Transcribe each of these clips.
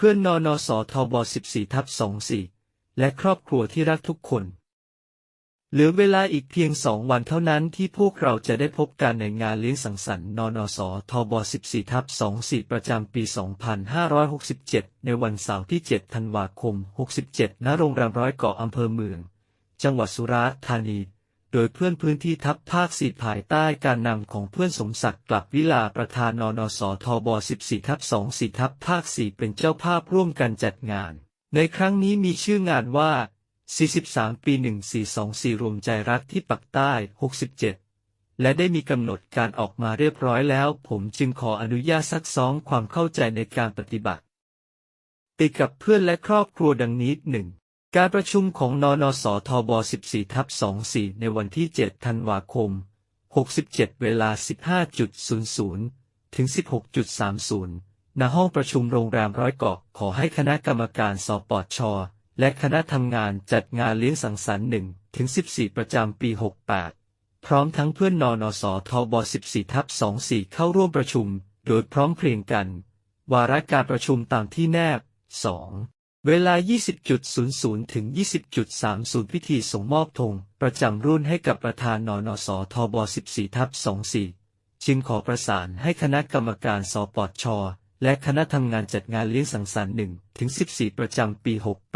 เพื่อนนอนสทบ14ทับ24 และครอบครัวที่รักทุกคน เหลือเวลาอีกเพียงสองวันเท่านั้นที่พวกเราจะได้พบกันในงานเลี้ยงสังสรรค์นนสทบ14ทับ24 ประจำปี 2567 ในวันเสาร์ที่ 7 ธันวาคม 67 ณ โรงแรมร้อยเกาะอำเภอเมือง จังหวัดสุราษฎร์ธานี โดยเพื่อนพื้นที่ทัพภาคสี่ภายใต้การนำของเพื่อนสมศักดิ์กลับวิลาประธานนนสทบ 14ทับ24ทับภาคสี่เป็นเจ้าภาพร่วมกันจัดงาน ในครั้งนี้มีชื่องานว่า 43 ปี 1424 รวมใจรักที่ปักใต้ 67 และได้มีกำหนดการออกมาเรียบร้อยแล้ว ผมจึงขออนุญาตซักซ้อมความเข้าใจในการปฏิบัติไปกับเพื่อนและครอบครัวดังนี้หนึ่ง การประชุมของนนสทบ 14ทับ24 ในวันที่ 7 ธันวาคม 67 เวลา 15.00 ถึง 16.30 ณ ห้องประชุมโรงแรมร้อยเกาะ ขอให้คณะกรรมการสปช และคณะทำงานจัดงานเลี้ยงสังสรรค์1ถึง 14 ประจำปี 68 พร้อมทั้งเพื่อนนอนสทบ 14ทับ24 เข้าร่วมประชุม โดยพร้อมเพรียงกัน วาระการประชุมตามที่แนบ 2 เวลา 20.00 ถึง 20.30 พิธีส่งมอบธงประจำรุ่นให้กับประธานนอนสทบ 14 ทับ 24 จึงขอประสานให้คณะกรรมการสปช และคณะทำงานจัดงานเลี้ยงสังสรรค์1ถึง 14 ประจำปี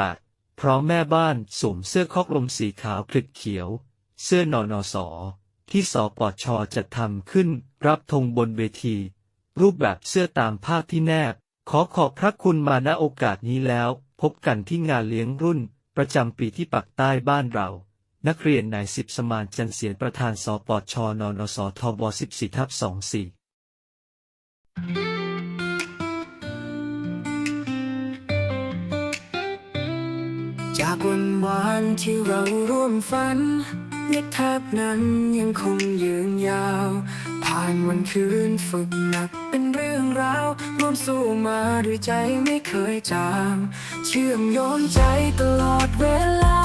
68 พร้อมแม่บ้านสวมเสื้อคอกลมสีขาวคลิดเขียว เสื้อนอนส ที่สปชจัดทำขึ้นรับธงบนเวที รูปแบบเสื้อตามภาพที่แนบ ขอขอบพระคุณมาณโอกาสนี้แล้ว พบกันที่งานเลี้ยงรุ่น ประจำปีที่ปักใต้บ้านเรา นักเรียนนายสิบสมานจันเสียนประธานสปชนนสทบ14ทับ24จากวันวานที่เราร่วมฝันมิตรภาพนั้นยังคงยืนยาว ผ่านวันคืนฝึกหนักเป็นเรื่องราวร่วมสู้มาด้วยใจไม่เคยจาง ชื่อมโยงใจตลอดเวลา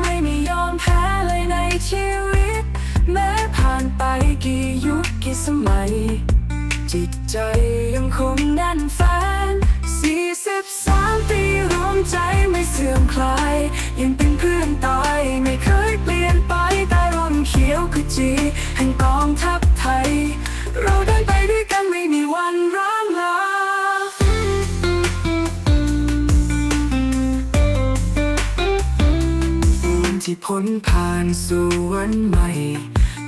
ไม่มียอมแพ้เลยในชีวิต แม้ผ่านไปกี่ยุคกี่สมัย จิตใจยังคงแน่นแฟน ที่พ้นผ่านสู่วันใหม่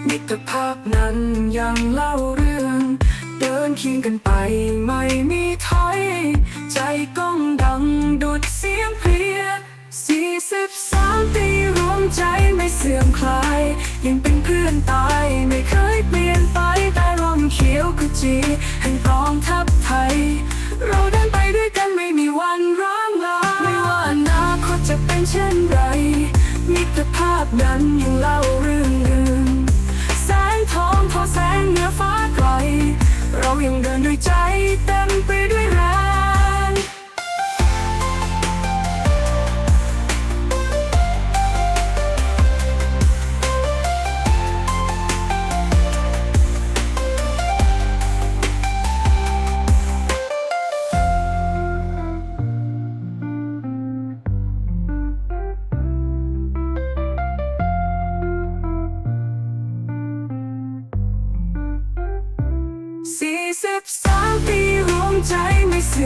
มิตรภาพนั้นยังเล่าเรื่อง เดินเคียงกันไปไม่มีถอย มิตรภาพนั้นยังเล่าเรื่องอื่นแสงทองทอแสงเหนือฟ้าไกล เรายังเดินด้วยใจเต็มไปด้วยแรง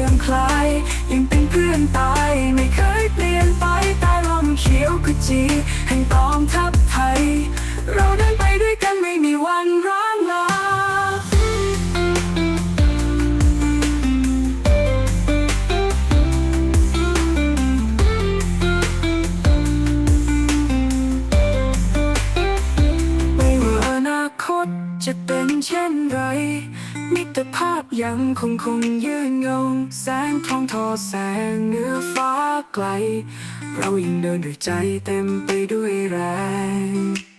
ม่เสื่อมคลายยังเป็นเพื่อนตายไม่เคยเปลี่ยนไปใต้ลมเขียวขจีแห่งกองทัพไทย เราเดินไปด้วยกันไม่มีวันร้ ยังคงคงยืนงง แสงทองทอแสงเหนือฟ้าไกล เรายังเดินด้วยใจเต็มไปด้วยแรง